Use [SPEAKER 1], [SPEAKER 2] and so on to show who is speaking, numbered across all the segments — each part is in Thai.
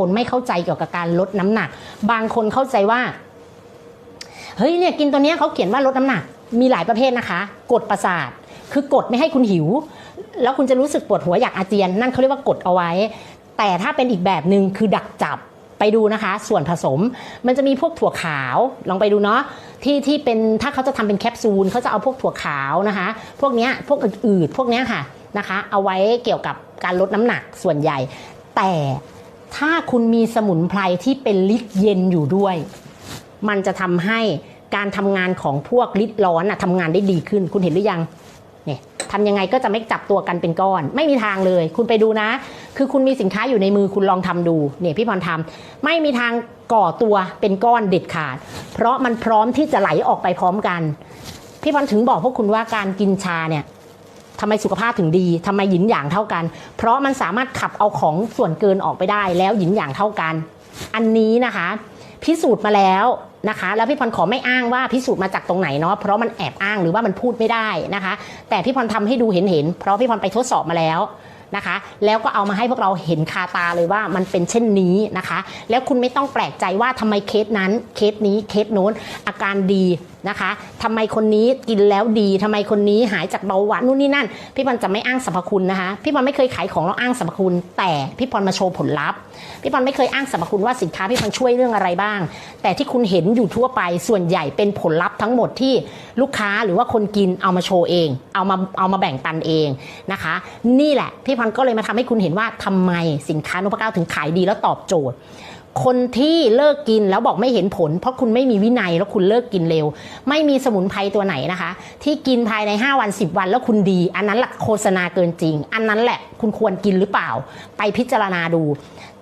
[SPEAKER 1] คนไม่เข้าใจเกี่ยวกับการลดน้ำหนัก บางคนเข้าใจว่าเฮ้ยเนี่ยกินตัวเนี้ยเขาเขียนว่าลดน้ำหนัก มีหลายประเภทนะคะ กดประสาท คือกดไม่ให้คุณหิว แล้วคุณจะรู้สึกปวดหัวอยากอาเจียน นั่นเขาเรียกว่ากดเอาไว้ แต่ถ้าเป็นอีกแบบหนึ่งคือดักจับไปดูนะคะ ส่วนผสมมันจะมีพวกถั่วขาวลองไปดูเนาะที่ที่เป็นถ้าเขาจะทำเป็นแคปซูลเขาจะเอาพวกถั่วขาวนะคะ พวกเนี้ยพวกอืดๆพวกเนี้ยค่ะนะคะ เอาไว้เกี่ยวกับการลดน้ำหนักส่วนใหญ่ แต่ ถ้าคุณมีสมุนไพรที่เป็นลิตเย็นอยู่ด้วย มันจะทำให้การทำงานของพวกลิตร้อนอะทำงานได้ดีขึ้น คุณเห็นหรือยังเนี่ยทำยังไงก็จะไม่จับตัวกันเป็นก้อน ไม่มีทางเลย คุณไปดูนะ คือคุณมีสินค้าอยู่ในมือคุณลองทำดูเนี่ยพี่พรทำไม่มีทางก่อตัวเป็นก้อนเด็ดขาด เพราะมันพร้อมที่จะไหลออกไปพร้อมกัน พี่พรถึงบอกพวกคุณว่าการกินชาเนี่ย ทำไมสุขภาพถึงดีทำไมหยินหยางเท่ากัน เพราะมันสามารถขับเอาของส่วนเกินออกไปได้ แล้วหยินหยางเท่ากัน อันนี้นะคะ พิสูจน์มาแล้วนะคะ แล้วพี่พรขอไม่อ้างว่าพิสูจน์มาจากตรงไหนเนาะเพราะมันแอบอ้างหรือว่ามันพูดไม่ได้นะคะ แต่พี่พรทำให้ดูเห็นเห็นเพราะพี่พรไปทดสอบมาแล้ว นะคะ แล้วก็เอามาให้พวกเราเห็นคาตาเลยว่ามันเป็นเช่นนี้นะคะ แล้วคุณไม่ต้องแปลกใจว่าทำไมเคสนั้นเคสนี้เคสโน้นอาการดีนะคะทำไมคนนี้กินแล้วดีทำไมคนนี้หายจากเบาหวานนู่นนี่นั่น พี่พรจะไม่อ้างสรรพคุณนะคะ พี่พรไม่เคยขายของแล้วอ้างสรรพคุณ แต่พี่พรมาโชว์ผลลัพธ์ พี่พรไม่เคยอ้างสรรพคุณว่าสินค้าพี่พรช่วยเรื่องอะไรบ้าง แต่ที่คุณเห็นอยู่ทั่วไปส่วนใหญ่เป็นผลลัพธ์ทั้งหมดที่ลูกค้าหรือว่าคนกินเอามาโชว์เอง เอามาเอามาแบ่งปันเองนะคะ นี่แหละพี่พรก็เลยมาทำให้คุณเห็นว่าทำไมสินค้านพเก้าถึงขายดีแล้วตอบโจทย์ คนที่เลิกกินแล้วบอกไม่เห็นผล เพราะคุณไม่มีวินัยแล้วคุณเลิกกินเร็ว ไม่มีสมุนไพรตัวไหนนะคะ ที่กินภายใน 5 วัน 10 วันแล้วคุณดี อันนั้นแหละโฆษณาเกินจริง อันนั้นแหละคุณควรกินหรือเปล่า ไปพิจารณาดู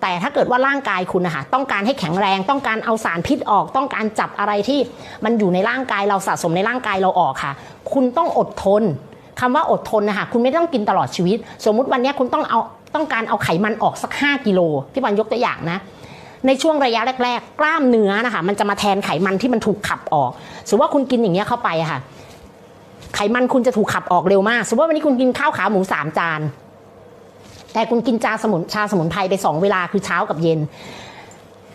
[SPEAKER 1] แต่ถ้าเกิดว่าร่างกายคุณนะคะต้องการให้แข็งแรงต้องการเอาสารพิษออก ต้องการจับอะไรที่มันอยู่ในร่างกายเราสะสมในร่างกายเราออกค่ะ คุณต้องอดทน คำว่าอดทนนะคะคุณไม่ต้องกินตลอดชีวิต สมมุติวันนี้คุณต้องเอาต้องการเอาไขมันออกสัก 5 กิโลที่วันยกตัวอย่างนะในช่วงระยะแรก ๆ กล้ามเนื้อนะคะมันจะมาแทนไขมันที่มันถูกขับออกสมมติว่าคุณกินอย่างเงี้ยเข้าไปค่ะไขมันคุณจะถูกขับออกเร็วมาก สมมติว่าวันนี้คุณกินข้าวขาหมูสามจาน แต่คุณกินจาสมุนชาสมุนไพรไปสองเวลาคือเช้ากับเย็น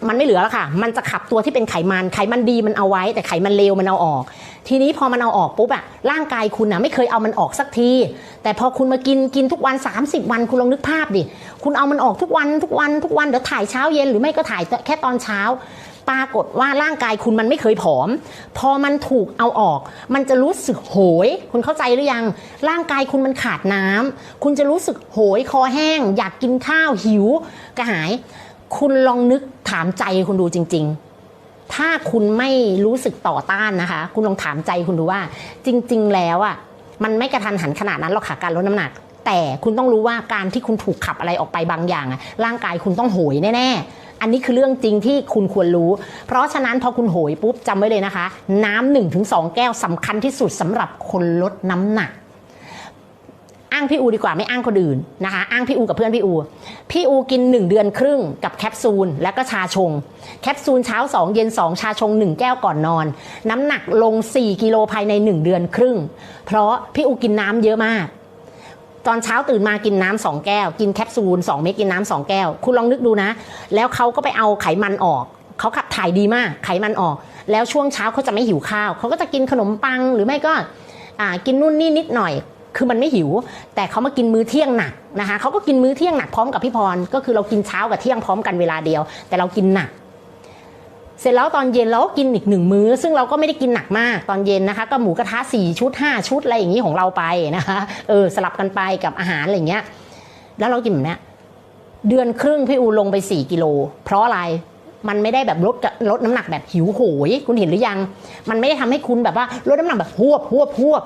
[SPEAKER 1] มันไม่เหลือแล้วค่ะ มันจะขับตัวที่เป็นไขมัน ไขมันดีมันเอาไว้ แต่ไขมันเลวมันเอาออก ทีนี้พอมันเอาออกปุ๊บอะร่างกายคุณอะไม่เคยเอามันออกสักที แต่พอคุณมากินกินทุกวัน 30 วันคุณลองนึกภาพดิ คุณเอามันออกทุกวันทุกวันทุกวันเดี๋ยวถ่ายเช้าเย็นหรือไม่ก็ถ่ายแค่ตอนเช้า ปรากฏว่าร่างกายคุณมันไม่เคยผอม พอมันถูกเอาออก มันจะรู้สึกโหย คุณเข้าใจหรือยัง ร่างกายคุณมันขาดน้ำคุณจะรู้สึกโหยคอแห้ง อยากกินข้าวหิวกระหาย คุณลองนึกถามใจคุณดูจริง ๆ ถ้าคุณไม่รู้สึกต่อต้านนะคะ คุณลองถามใจคุณดูว่า จริง ๆ แล้วอะมันไม่กระทันหันขนาดนั้นหรอกค่ะการลดน้ำหนัก แต่คุณต้องรู้ว่าการที่คุณถูกขับอะไรออกไปบางอย่างอะร่างกายคุณต้องโหยแน่ๆ อันนี้คือเรื่องจริงที่คุณควรรู้ เพราะฉะนั้นพอคุณโหยปุ๊บจำไว้เลยนะคะ น้ำหนึ่งถึงสองแก้วสำคัญที่สุดสำหรับคนลดน้ำหนัก อ้างพี่อูดีกว่าไม่อ้างคนอื่นนะคะ อ้างพี่อูกับเพื่อนพี่อู พี่อูกิน 1 เดือนครึ่งกับแคปซูลแล้วก็ชาชง แคปซูลเช้า 2 เย็น 2 ชาชง 1 แก้วก่อนนอน น้ำหนักลง 4 กิโลภายใน 1 เดือนครึ่ง เพราะพี่อูกินน้ำเยอะมาก ตอนเช้าตื่นมากินน้ำสองแก้ว กินแคปซูล2เม็ดกินน้ำสองแก้ว คุณลองนึกดูนะ แล้วเขาก็ไปเอาไขมันออกเขาขับถ่ายดีมาก ไขมันออก แล้วช่วงเช้าเขาจะไม่หิวข้าว เขาก็จะกินขนมปังหรือไม่ก็กินนู่นนี่นิดหน่อย คือมันไม่หิว แต่เขามากินมื้อเที่ยงหนักนะคะเขาก็กินมื้อเที่ยงหนักพร้อมกับพี่พร ก็คือเรากินเช้ากับเที่ยงพร้อมกันเวลาเดียว แต่เรากินหนัก เสร็จแล้วตอนเย็นเราก็กินอีกหนึ่งมื้อ ซึ่งเราก็ไม่ได้กินหนักมากตอนเย็นนะคะ ก็หมูกระทะสี่ชุดห้าชุดอะไรอย่างนี้ของเราไปนะคะเออสลับกันไปกับอาหารอะไรอย่างเงี้ย แล้วเรากินแบบนี้เดือนครึ่งพี่อูลงไปสี่กิโล เพราะอะไรมันไม่ได้แบบลดลดน้ำหนักแบบหิวโหย คุณเห็นหรือยัง มันไม่ได้ทำให้คุณแบบว่าลดน้ำหนักแบบหวบหวบหวบ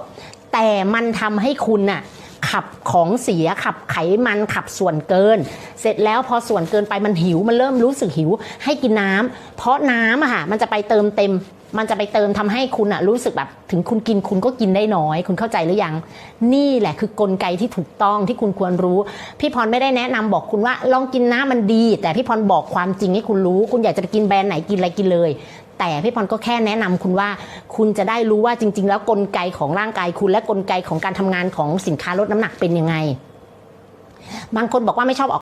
[SPEAKER 1] แต่มันทำให้คุณน่ะขับของเสียขับไขมันขับส่วนเกิน เสร็จแล้วพอส่วนเกินไปมันหิวมันเริ่มรู้สึกหิว ให้กินน้ำเพราะน้ำอะค่ะมันจะไปเติมเต็ม มันจะไปเติมทำให้คุณอะรู้สึกแบบ ถึงคุณกินคุณก็กินได้น้อย คุณเข้าใจหรือยัง นี่แหละคือกลไกที่ถูกต้องที่คุณควรรู้ พี่พรไม่ได้แนะนำบอกคุณว่าลองกินน้ำมันดี แต่พี่พรบอกความจริงให้คุณรู้ คุณอยากจะกินแบรนด์ไหนกินอะไรกินเลย แต่พี่พรก็แค่แนะนำคุณว่าคุณจะได้รู้ว่าจริง ๆ แล้วกลไกของร่างกายคุณและกลไกของการทำงานของสินค้าลดน้ำหนักเป็นยังไง บางคนบอกว่าไม่ชอบออก